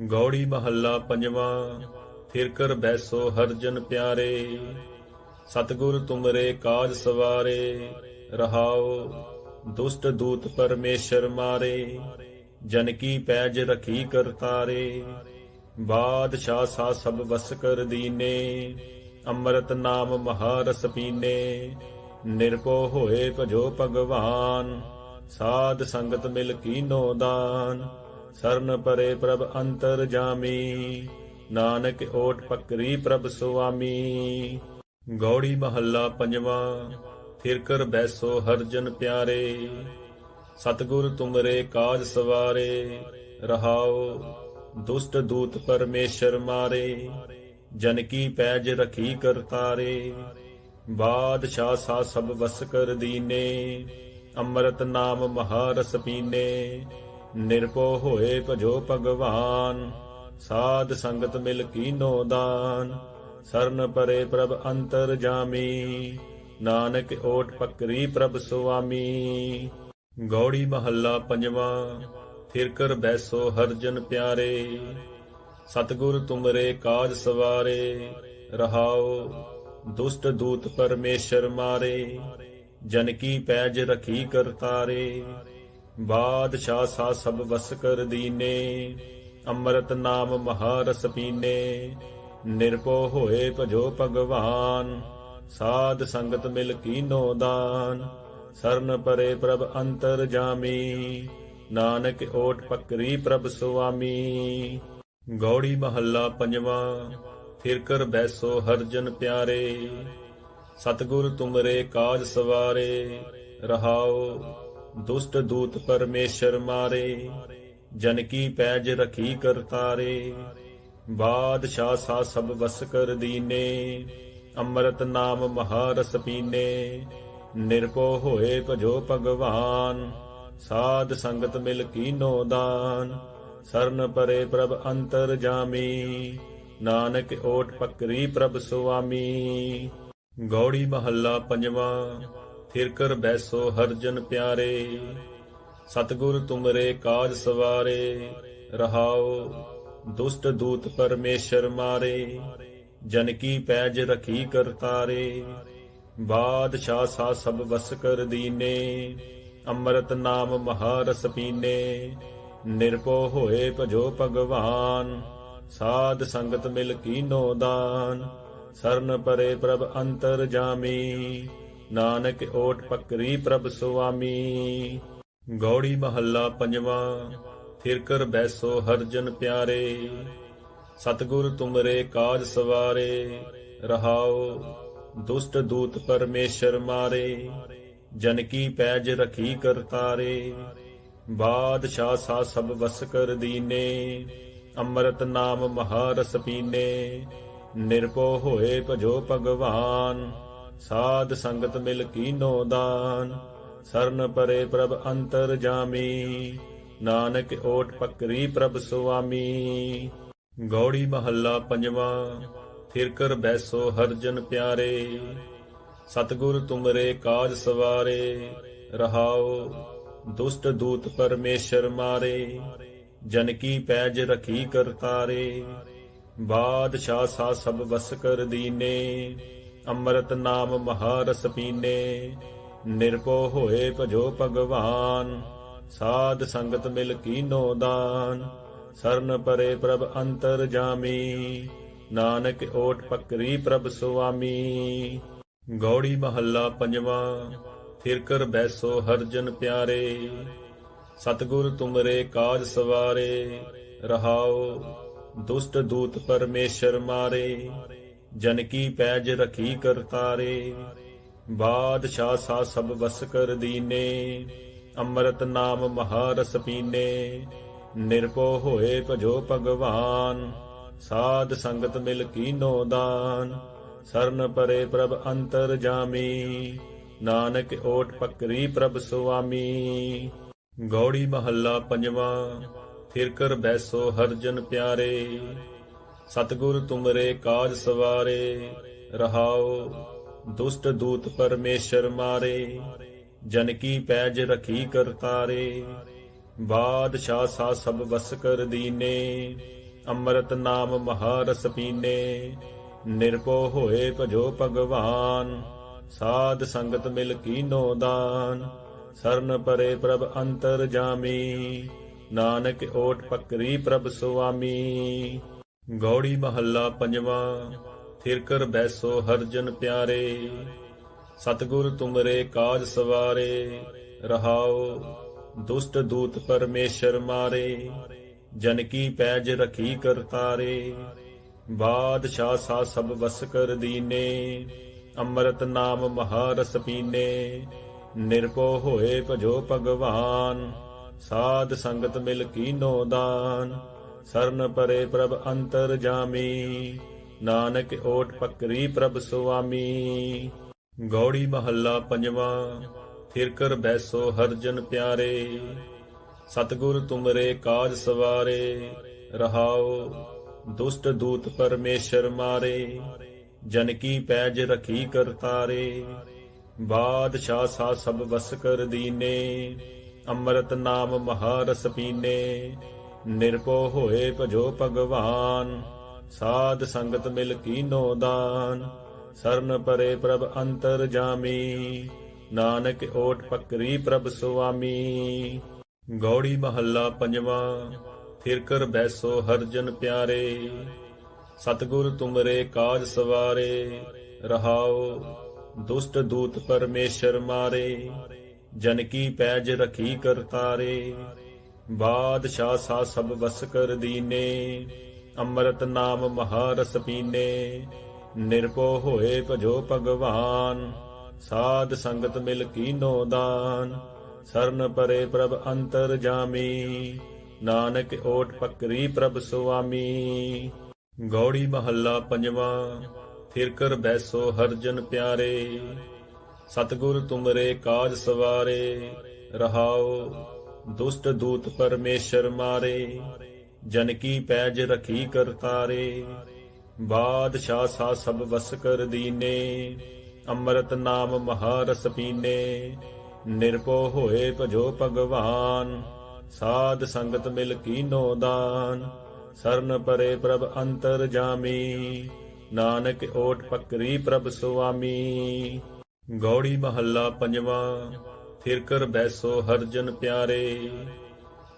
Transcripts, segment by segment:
ਗੌੜੀ ਮਹੱਲਾ ਪੰਜਵਾਂ ਫਿਰ ਕਰ ਬੈਸੋ ਹਰ ਜਨ ਪਿਆਰੇ, ਸਤਿਗੁਰ ਤੁਮਰੇ ਕਾਜ ਸਵਾਰੇ, ਰਹਾਓ ਦੁਸ਼ਟ ਦੂਤ ਪਰਮੇਸ਼ਰ ਮਾਰੇ, ਜਨ ਕੀ ਪੈਜ ਰਖੀ ਕਰਤਾਰੇ ਬਾਦਸ਼ਾਹ ਸਾ ਸਭ ਵਸ ਕਰ ਦੀਨੇ, ਅੰਮ੍ਰਿਤ ਨਾਮ ਮਹਾਰਸ ਪੀਨੇ ਨਿਰਪੋ ਹੋਏ ਭਜੋ ਭਗਵਾਨ, ਸਾਧ ਸੰਗਤ ਮਿਲ ਕੀਨੋ ਦਾਨ। ਸਰਨ ਪਰੇ ਪ੍ਰਭ ਅੰਤਰ ਜਾਮੀ। ਨਾਨਕ ਓਟ ਪਕਰੀ ਪ੍ਰਭ ਸੁਆਮੀ। ਗੌੜੀ ਮਹੱਲਾ ਪੰਜਵਾਂ ਫਿਰ ਕਰ ਬੈਸੋ ਹਰਜਨ ਪਿਆਰੇ। ਸਤਿਗੁਰ ਤੁਮਰੇ ਕਾਜ ਸਵਾਰੇ, ਰਹਾਓ ਦੁਸ਼ਟ ਦੂਤ ਪਰਮੇਸ਼ਰ ਮਾਰੇ। ਜਨ ਕੀ ਪੈਜ ਰਖੀ ਕਰਤਾਰੇ ਬਾਦਸ਼ਾਹ ਸਾ ਸਭ ਵਸ ਕਰ ਦੀਨੇ। ਅੰਮ੍ਰਿਤ ਨਾਮ ਮਹਾਰਸ ਪੀਨੇ। ਨਿਰਪੋ ਹੋਏ ਭਜੋ ਭਗਵਾਨ। ਸਾਧ ਸੰਗਤ ਮਿਲ ਕੀਨੋ ਦਾਨ। ਸਰਨ ਪਰੇ ਪ੍ਰਭ ਅੰਤਰ ਜਾਮੀ। ਨਾਨਕ ਓਟ ਪਕਰੀ ਪ੍ਰਭ ਸੁਆਮੀ। ਗੌੜੀ ਮਹੱਲਾ ਪੰਜਵਾਂ ਫਿਰ ਕਰ ਬੈਸੋ ਹਰਜਨ ਪਿਆਰੇ। ਸਤਿਗੁਰ ਤੁਮਰੇ ਕਾਜ ਸਵਾਰੇ, ਰਹਾਓ ਦੁਸ਼ਟ ਦੂਤ ਪਰਮੇਸ਼ਰ ਮਾਰੇ। ਜਨ ਕੀ ਪੈਜ ਰਖੀ ਕਰਤਾਰੇ। ਬਾਦਸ਼ਾਹ ਸਾ ਸਭ ਵਸ ਕਰ ਦੀਨੇ, ਅੰਮ੍ਰਿਤ ਨਾਮ ਮਹਾਰਸ ਪੀਨੇ। ਨਿਰਪੋ ਹੋਏ ਭਜੋ ਭਗਵਾਨ, ਸਾਧ ਸੰਗਤ ਮਿਲ ਕੀਨੋ ਦਾਨ। ਸਰਨ ਪਰੇ ਪ੍ਰਭ ਅੰਤਰ ਜਾਮੀ, ਨਾਨਕ ਓਟ ਪਕਰੀ ਪ੍ਰਭ ਸੁਆਮੀ। ਗੌੜੀ ਮਹੱਲਾ ਪੰਜਵਾਂ ਫਿਰ ਕਰ ਬੈਸੋ ਹਰਜਨ ਪਿਆਰੇ। ਸਤਿਗੁਰ ਤੁਮਰੇ ਕਾਜ ਸਵਾਰੇ, ਰਹਾਓ ਦੁਸ਼ਟ ਦੂਤ ਪਰਮੇਸ਼ਰ ਮਾਰੇ, ਜਨ ਕੀ ਪੈਜ ਰਖੀ ਕਰਤਾਰੇ ਬਾਦਸ਼ਾਹ ਸਾ ਸਭ ਵਸ ਕਰ ਦੀਨੇ, ਅੰਮ੍ਰਿਤ ਨਾਮ ਮਹਾਰਸ ਪੀਨੇ। ਨਿਰਭਉ ਹੋਏ ਭਜੋ ਭਗਵਾਨ, ਸਾਧ ਸੰਗਤ ਮਿਲ ਕੀਨੋ ਦਾਨ। ਸਰਨ ਪਰੇ ਪ੍ਰਭ ਅੰਤਰ ਜਾਮੀ, ਨਾਨਕ ਓਟ ਪਕਰੀ ਪ੍ਰਭ ਸੁਆਮੀ। ਗੌੜੀ ਮਹੱਲਾ ਪੰਜਵਾਂ ਫਿਰ ਕਰ ਬੈਸੋ ਹਰਜਨ ਪਿਆਰੇ। ਸਤਿਗੁਰ ਤੁਮਰੇ ਕਾਜ ਸਵਾਰੇ। ਰਹਾਓ ਦੁਸ਼ਟ ਦੂਤ ਪਰਮੇਸ਼ਰ ਮਾਰੇ। ਜਨ ਕੀ ਪੈਜ ਰਖੀ ਕਰਤਾਰੇ ਬਾਦਸ਼ਾਹ ਸਾ ਸਭ ਵਸ ਕਰ ਦੀਨੇ। ਅੰਮ੍ਰਿਤ ਨਾਮ ਮਹਾਰਸ ਪੀਨੇ। ਨਿਰਪੋ ਹੋਏ ਭਜੋ ਭਗਵਾਨ। ਸਾਧ ਸੰਗਤ ਮਿਲ ਕੀਨੋ ਦਾਨ। ਸਰਨ ਪਰੇ ਪ੍ਰਭ ਅੰਤਰ ਜਾਮੀ। ਨਾਨਕ ਓਟ ਪਕਰੀ ਪ੍ਰਭ ਸੁਆਮੀ। ਗੌੜੀ ਮਹੱਲਾ ਪੰਜਵਾਂ ਫਿਰ ਕਰ ਬੈਸੋ ਹਰਜਨ ਪਿਆਰੇ। ਸਤਿਗੁਰ ਤੁਮਰੇ ਕਾਜ ਸਵਾਰੇ, ਰਹਾਓ ਦੁਸ਼ਟ ਦੂਤ ਪਰਮੇਸ਼ਰ ਮਾਰੇ। ਜਨ ਕੀ ਪੈਜ ਰਖੀ ਕਰਤਾਰੇ ਬਾਦਸ਼ਾਹ ਸਾ ਸਭ ਵਸ ਕਰ ਦੀਨੇ। ਅੰਮ੍ਰਿਤ ਨਾਮ ਮਹਾਰਸ ਪੀਨੇ, ਨਿਰਭਉ ਹੋਏ ਭਜੋ ਭਗਵਾਨ। ਸਾਧ ਸੰਗਤ ਮਿਲ ਕੀਨੋ ਦਾਨ, ਸਰਨ ਪਰੇ ਪ੍ਰਭ ਅੰਤਰ ਜਾਮੀ, ਨਾਨਕ ਓਟ ਪਕਰੀ ਪ੍ਰਭ ਸੁਆਮੀ। ਗੌੜੀ ਮਹੱਲਾ ਪੰਜਵਾਂ ਫਿਰ ਕਰ ਬੈਸੋ ਹਰਜਨ ਪਿਆਰੇ, ਸਤਿਗੁਰ ਤੁਮਰੇ ਕਾਜ ਸਵਾਰੇ, ਰਹਾਓ ਦੁਸ਼ਟ ਦੂਤ ਪਰਮੇਸ਼ਰ ਮਾਰੇ, ਜਨ ਕੀ ਪੈਜ ਰਖੀ ਕਰਤਾਰੇ, ਬਾਦਸ਼ਾਹ ਸਾ ਸਭ ਵਸ ਕਰ ਦੀਨੇ। ਅੰਮ੍ਰਿਤ ਨਾਮ ਮਹਾਰਸ ਪੀਨੇ, ਨਿਰਭਉ ਹੋਏ ਭਜੋ ਭਗਵਾਨ, ਸਾਧ ਸੰਗਤ ਮਿਲ ਕੀਨੋ ਦਾਨ, ਸਰਨ ਪਰੇ ਪ੍ਰਭ ਅੰਤਰ ਜਾਮੀ, ਨਾਨਕ ਓਟ ਪਕਰੀ ਪ੍ਰਭ ਸੁਆਮੀ। ਗੌੜੀ ਮਹੱਲਾ ਪੰਜਵਾਂ ਫਿਰ ਕਰ ਬੈਸੋ ਹਰਜਨ ਪਿਆਰੇ, ਸਤਿਗੁਰ ਤੁਮਰੇ ਕਾਜ ਸਵਾਰੇ ਰਹਾਓ ਦੁਸ਼ਟ ਦੂਤ ਪਰਮੇਸ਼ਰ ਮਾਰੇ। ਜਨ ਕੀ ਪੈਜ ਰਖੀ ਕਰਤਾਰੇ ਬਾਦਸ਼ਾਹ ਸਾ ਸਭ ਵਸ ਕਰ ਦੀਨੇ, ਅੰਮ੍ਰਿਤ ਨਾਮ ਮਹਾਰਸ ਪੀਨੇ, ਨਿਰਭਉ ਹੋਏ ਭਜੋ ਭਗਵਾਨ, ਸਾਧ ਸੰਗਤ ਮਿਲ ਕੀਨੋ ਦਾਨ, ਸਰਨ ਪਰੇ ਪ੍ਰਭ ਅੰਤਰ ਜਾਮੀ, ਨਾਨਕ ਓਟ ਪਕਰੀ ਪ੍ਰਭ ਸੁਆਮੀ। ਗੌੜੀ ਮਹੱਲਾ ਪੰਜਵਾਂ ਫਿਰ ਕਰ ਬੈਸੋ ਹਰਜਨ ਪਿਆਰੇ ਸਤਿਗੁਰ ਤੁਮਰੇ ਕਾਜ ਸਵਾਰੇ, ਰਹਾਓ, ਦੁਸ਼ਟ ਦੂਤ ਪਰਮੇਸ਼ਰ ਮਾਰੇ, ਜਨ ਕੀ ਪੈਜ ਰਖੀ ਕਰਤਾਰੇ ਬਾਦਸ਼ਾਹ ਸਾ ਸਭ ਵਸ ਕਰ ਦੀਨੇ, ਅੰਮ੍ਰਿਤ ਨਾਮ ਮਹਾਰਸ ਪੀਨੇ ਨਿਰਭਉ ਹੋਏ ਭਜੋ ਭਗਵਾਨ, ਸਾਧ ਸੰਗਤ ਮਿਲ ਕੀਨੋ ਦਾਨ, ਸਰਨ ਪਰੇ ਪ੍ਰਭ ਅੰਤਰ ਜਾਮੀ, ਨਾਨਕ ਓਟ ਪਕਰੀ ਪ੍ਰਭ ਸੁਆਮੀ। ਗੌੜੀ ਮਹੱਲਾ ਪੰਜਵਾਂ ਫਿਰ ਕਰ ਬੈਸੋ ਹਰ ਜਨ ਪਿਆਰੇ, ਸਤਿਗੁਰ ਤੁਮਰੇ ਕਾਜ ਸਵਾਰੇ ਰਹਾਉ ਦੁਸ਼ਟ ਦੂਤ ਪਰਮੇਸ਼ਰ ਮਾਰੇ, ਜਨ ਕੀ ਪੈਜ ਰਖੀ ਕਰਤਾਰੇ ਬਾਦਸ਼ਾਹ ਸਾ ਸਭ ਵਸ ਕਰ ਦੀਨੇ, ਅੰਮ੍ਰਿਤ ਨਾਮ ਮਹਾਰਸ ਪੀਨੇ ਨਿਰਭਉ ਹੋਏ ਭਜੋ ਭਗਵਾਨ, ਸਾਧ ਸੰਗਤ ਮਿਲ ਕੀਨੋ ਦਾਨ। ਸਰਨ ਪਰੇ ਪ੍ਰਭ ਅੰਤਰ ਜਾਮੀ, ਨਾਨਕ ਓਟ ਪਕਰੀ ਪ੍ਰਭ ਸੁਆਮੀ। ਗੌੜੀ ਮਹੱਲਾ ਪੰਜਵਾਂ ਫਿਰ ਕਰ ਬੈਸੋ ਹਰਜਨ ਪਿਆਰੇ। ਸਤਿਗੁਰ ਤੁਮਰੇ ਕਾਜ ਸਵਾਰੇ, ਰਹਾਓ ਦੁਸ਼ਟ ਦੂਤ ਪਰਮੇਸ਼ਰ ਮਾਰੇ। ਜਨ ਕੀ ਪੈਜ ਰਖੀ ਕਰਤਾਰੇ ਬਾਦਸ਼ਾਹ ਸਾ ਸਭ ਵਸ ਕਰ ਦੀਨੇ। ਅੰਮ੍ਰਿਤ ਨਾਮ ਮਹਾਰਸ ਪੀਨੇ। ਨਿਰਪੋ ਹੋਏ ਭਜੋ ਭਗਵਾਨ। ਸਾਧ ਸੰਗਤ ਮਿਲ ਕੀਨੋ ਦਾਨ, ਸਰਨ ਪਰੇ ਪ੍ਰਭ ਅੰਤਰ ਜਾਮੀ। ਨਾਨਕ ਓਟ ਪਕਰੀ ਪ੍ਰਭ ਸੁਆਮੀ। ਗੌੜੀ ਮਹੱਲਾ ਪੰਜਵਾਂ ਫਿਰ ਕਰ ਬੈਸੋ ਹਰਜਨ ਪਿਆਰੇ। ਸਤਿਗੁਰ ਤੁਮਰੇ ਕਾਜ ਸਵਾਰੇ, ਰਹਾਓ ਦੁਸ਼ਟ ਦੂਤ ਪਰਮੇਸ਼ਰ ਮਾਰੇ। ਜਨ ਕੀ ਪੈਜ ਰਖੀ ਕਰਤਾਰੇ। ਬਾਦਸ਼ਾਹ ਸਾ ਸਭ ਵਸ ਕਰ ਦੀਨੇ, ਅੰਮ੍ਰਿਤ ਨਾਮ ਮਹਾਰਸ ਪੀਨੇ। ਨਿਰਭਉ ਹੋਏ ਭਜੋ ਭਗਵਾਨ, ਸਾਧ ਸੰਗਤ ਮਿਲ ਕੀਨੋ ਦਾਨ। ਸਰਨ ਪਰੇ ਪ੍ਰਭ ਅੰਤਰ ਜਾਮੀ, ਨਾਨਕ ਓਟ ਪਕਰੀ ਪ੍ਰਭ ਸੁਆਮੀ। ਗੌੜੀ ਮਹੱਲਾ ਪੰਜਵਾਂ ਫਿਰ ਕਰ ਬੈਸੋ ਹਰਜਨ ਪਿਆਰੇ। ਸਤਿਗੁਰ ਤੁਮਰੇ ਕਾਜ ਸਵਾਰੇ, ਰਹਾਓ ਦੁਸ਼ਟ ਦੂਤ ਪਰਮੇਸ਼ਰ ਮਾਰੇ, ਜਨ ਕੀ ਪੈਜ ਰਖੀ ਕਰਤਾਰੇ ਬਾਦਸ਼ਾਹ ਸਾ ਸਭ ਵਸ ਕਰ ਦੀਨੇ, ਅੰਮ੍ਰਿਤ ਨਾਮ ਮਹਾਰਸ ਪੀਨੇ। ਨਿਰਭਉ ਹੋਏ ਭਜੋ ਭਗਵਾਨ, ਸਾਧ ਸੰਗਤ ਮਿਲ ਕੀਨੋ ਦਾਨ। ਸਰਨ ਪਰੇ ਪ੍ਰਭ ਅੰਤਰ ਜਾਮੀ, ਨਾਨਕ ਓਟ ਪਕਰੀ ਪ੍ਰਭ ਸੁਆਮੀ। ਗੌੜੀ ਮਹੱਲਾ ਪੰਜਵਾਂ। ਫਿਰ ਕਰ ਬੈਸੋ ਹਰਜਨ ਪਿਆਰੇ।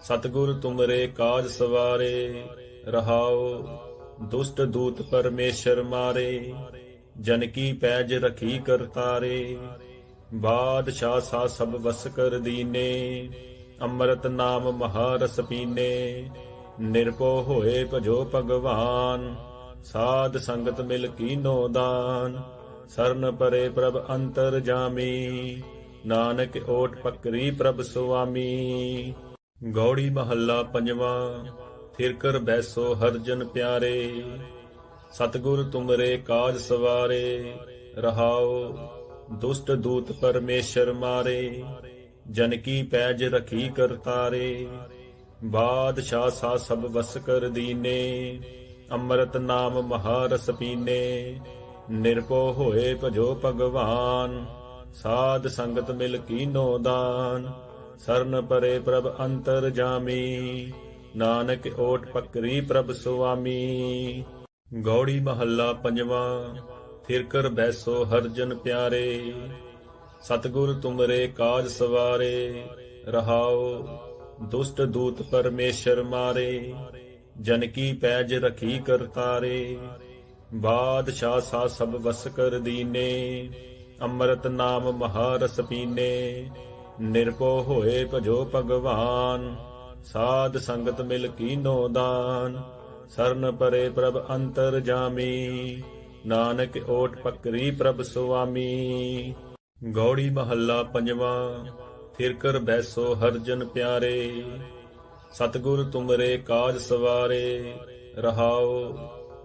ਸਤਿਗੁਰ ਤੁਮਰੇ ਕਾਜ ਸਵਾਰੇ। ਰਹਾਓ ਦੁਸ਼ਟ ਦੂਤ ਪਰਮੇਸ਼ਰ ਮਾਰੇ। ਜਨ ਕੀ ਪੈਜ ਰਖੀ ਕਰਤਾਰੇ ਬਾਦਸ਼ਾਹ ਸਾ ਸਭ ਵਸ ਕਰ ਦੀਨੇ। ਅੰਮ੍ਰਿਤ ਨਾਮ ਮਹਾਰਸ ਪੀਨੇ। ਨਿਰਪੋ ਹੋਏ ਭਜੋ ਭਗਵਾਨ। ਸਾਧ ਸੰਗਤ ਮਿਲ ਕੀਨੋ ਦਾਨ। ਸਰਨ ਪਰੇ ਪ੍ਰਭ ਅੰਤਰ ਜਾਮੀ। ਨਾਨਕ ਓਟ ਪਕਰੀ ਪ੍ਰਭ ਸੁਆਮੀ। ਗੌੜੀ ਮਹੱਲਾ ਪੰਜਵਾਂ ਫਿਰ ਕਰ ਬੈਸੋ ਹਰਜਨ ਪਿਆਰੇ। ਸਤਿਗੁਰ ਤੁਮਰੇ ਕਾਜ ਸਵਾਰੇ ਰਹਾਉ ਦੁਸ਼ਟ ਦੂਤ ਪਰਮੇਸ਼ਰ ਮਾਰੇ। ਜਨ ਕੀ ਪੈਜ ਰਖੀ ਕਰਤਾਰੇ ਬਾਦਸ਼ਾਹ ਸਾ ਸਭ ਵਸ ਕਰ ਦੀਨੇ। ਅੰਮ੍ਰਿਤ ਨਾਮ ਮਹਾਰਸ ਪੀਨੇ ਨਿਰਪੋ ਹੋਏ ਭਜੋ ਭਗਵਾਨ। ਸਾਧ ਸੰਗਤ ਮਿਲ ਕੀਨੋ ਦਾਨ, ਸਰਨ ਪਰੇ ਪ੍ਰਭ ਅੰਤਰ ਜਾਮੀ, ਨਾਨਕ ਓਟ ਪਕਰੀ ਪ੍ਰਭ ਸੁਆਮੀ। ਗੌੜੀ ਮਹੱਲਾ ਪੰਜਵਾਂ ਫਿਰ ਕਰ ਬੈਸੋ ਹਰਜਨ ਪਿਆਰੇ, ਸਤਿਗੁਰ ਤੁਮਰੇ ਕਾਜ ਸਵਾਰੇ, ਰਹਾਓ ਦੁਸ਼ਟ ਦੂਤ ਪਰਮੇਸ਼ਰ ਮਾਰੇ, ਜਨ ਕੀ ਪੈਜ ਰਖੀ ਕਰਤਾਰੇ, ਬਾਦਸ਼ਾਹ ਸਾ ਸਭ ਵਸ ਕਰ ਦੀਨੇ। ਅੰਮ੍ਰਿਤ ਨਾਮ ਮਹਾਰਸ ਪੀਨੇ, ਨਿਰਭਉ ਹੋਏ ਭਜੋ ਭਗਵਾਨ, ਸਾਧ ਸੰਗਤ ਮਿਲ ਕੀਨੋ ਦਾਨ, ਸਰਨ ਪਰੇ ਪ੍ਰਭ ਅੰਤਰ ਜਾਮੀ, ਨਾਨਕ ਓਟ ਪਕਰੀ ਪ੍ਰਭ ਸੁਆਮੀ। ਗੌੜੀ ਮਹੱਲਾ ਪੰਜਵਾਂ ਫਿਰ ਕਰ ਬੈਸੋ ਹਰਜਨ ਪਿਆਰੇ, ਸਤਿਗੁਰ ਤੁਮਰੇ ਕਾਜ ਸਵਾਰੇ, ਰਹਾਓ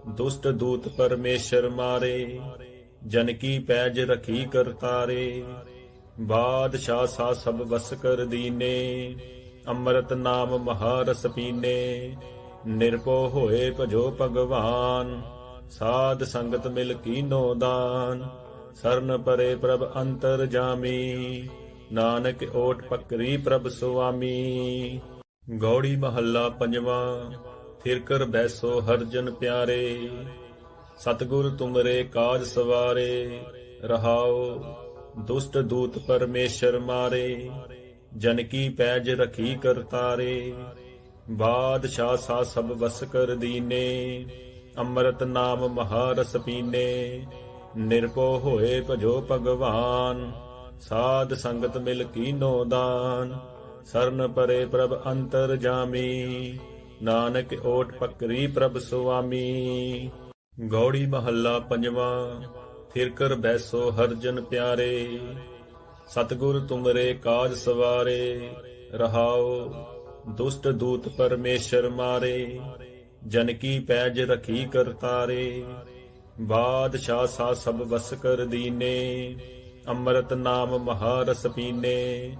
ਦੁਸ਼ਟ ਦੂਤ ਪਰਮੇਸ਼ਰ ਮਾਰੇ। ਜਨ ਕੀ ਪੈਜ ਰਖੀ ਕਰਤਾਰੇ ਬਾਦਸ਼ਾਹ ਸਾ ਸਭ ਵਸ ਕਰ ਦੀਨੇ, ਅੰਮ੍ਰਿਤ ਨਾਮ ਮਹਾਰਸ ਪੀਨੇ ਨਿਰਭਉ ਹੋਏ ਭਜੋ ਭਗਵਾਨ, ਸਾਧ ਸੰਗਤ ਮਿਲ ਕੀਨੋ ਦਾਨ, ਸਰਨ ਪਰੇ ਪ੍ਰਭ ਅੰਤਰ ਜਾਮੀ, ਨਾਨਕ ਓਟ ਪਕਰੀ ਪ੍ਰਭ ਸੁਆਮੀ। ਗੌੜੀ ਮਹੱਲਾ ਪੰਜਵਾਂ ਫਿਰ ਕਰ ਬੈਸੋ ਹਰਜਨ ਪਿਆਰੇ ਸਤਿਗੁਰ ਤੁਮਰੇ ਕਾਜ ਸਵਾਰੇ, ਰਹਾਓ, ਦੁਸ਼ਟ ਦੂਤ ਪਰਮੇਸ਼ਰ ਮਾਰੇ, ਜਨ ਕੀ ਪੈਜ ਰਖੀ ਕਰਤਾਰੇ, ਬਾਦਸ਼ਾਹ ਸਾ ਸਭ ਵਸ ਕਰ ਦੀਨੇ, ਅੰਮ੍ਰਿਤ ਨਾਮ ਮਹਾਰਸ ਪੀਨੇ ਨਿਰਭਉ ਹੋਏ ਭਜੋ ਭਗਵਾਨ, ਸਾਧ ਸੰਗਤ ਮਿਲ ਕੀਨੋ ਦਾਨ, ਸਰਨ ਪਰੇ ਪ੍ਰਭ ਅੰਤਰ ਜਾਮੀ, ਨਾਨਕ ਓਟ ਪਕਰੀ ਪ੍ਰਭ ਸੁਆਮੀ ਗੌੜੀ ਮਹੱਲਾ ਪੰਜਵਾਂ ਫਿਰ ਕਰ ਬੈਸੋ ਹਰ ਜਨ ਪਿਆਰੇ, ਸਤਿਗੁਰ ਤੁਮਰੇ ਕਾਜ ਸਵਾਰੇ, ਰਹਾਓ ਦੁਸ਼ਟ ਦੂਤ ਪਰਮੇਸ਼ਰ ਮਾਰੇ, ਜਨ ਕੀ ਪੈਜ ਰਖੀ ਕਰਤਾਰੇ ਬਾਦਸ਼ਾਹ ਸਾ ਸਭ ਵਸ ਕਰ ਦੀਨੇ, ਅੰਮ੍ਰਿਤ ਨਾਮ ਮਹਾਰਸ ਪੀਨੇ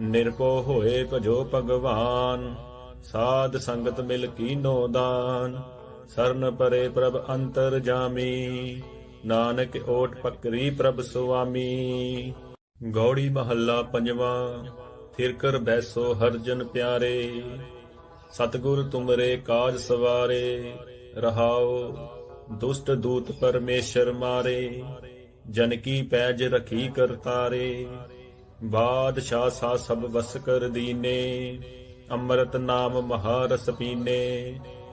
ਨਿਰਪੋ ਹੋਏ ਭਜੋ ਭਗਵਾਨ, ਸਾਧ ਸੰਗਤ ਮਿਲ ਕੀਨੋ ਦਾਨ। ਸਰਨ ਪਰੇ ਪ੍ਰਭ ਅੰਤਰ ਜਾਮੀ, ਨਾਨਕ ਓਟ ਪਕਰੀ ਪ੍ਰਭ ਸੁਆਮੀ। ਗੌੜੀ ਮਹੱਲਾ ਪੰਜਵਾਂ ਫਿਰ ਕਰ ਬੈਸੋ ਹਰਜਨ ਪਿਆਰੇ। ਸਤਿਗੁਰ ਤੁਮਰੇ ਕਾਜ ਸਵਾਰੇ, ਰਹਾਓ ਦੁਸ਼ਟ ਦੂਤ ਪਰਮੇਸ਼ਰ ਮਾਰੇ। ਜਨ ਕੀ ਪੈਜ ਰਖੀ ਕਰਤਾਰੇ ਬਾਦਸ਼ਾਹ ਸਾ ਸਭ ਵਸ ਕਰ ਦੀਨੇ। ਅੰਮ੍ਰਿਤ ਨਾਮ ਮਹਾਰਸ ਪੀਨੇ।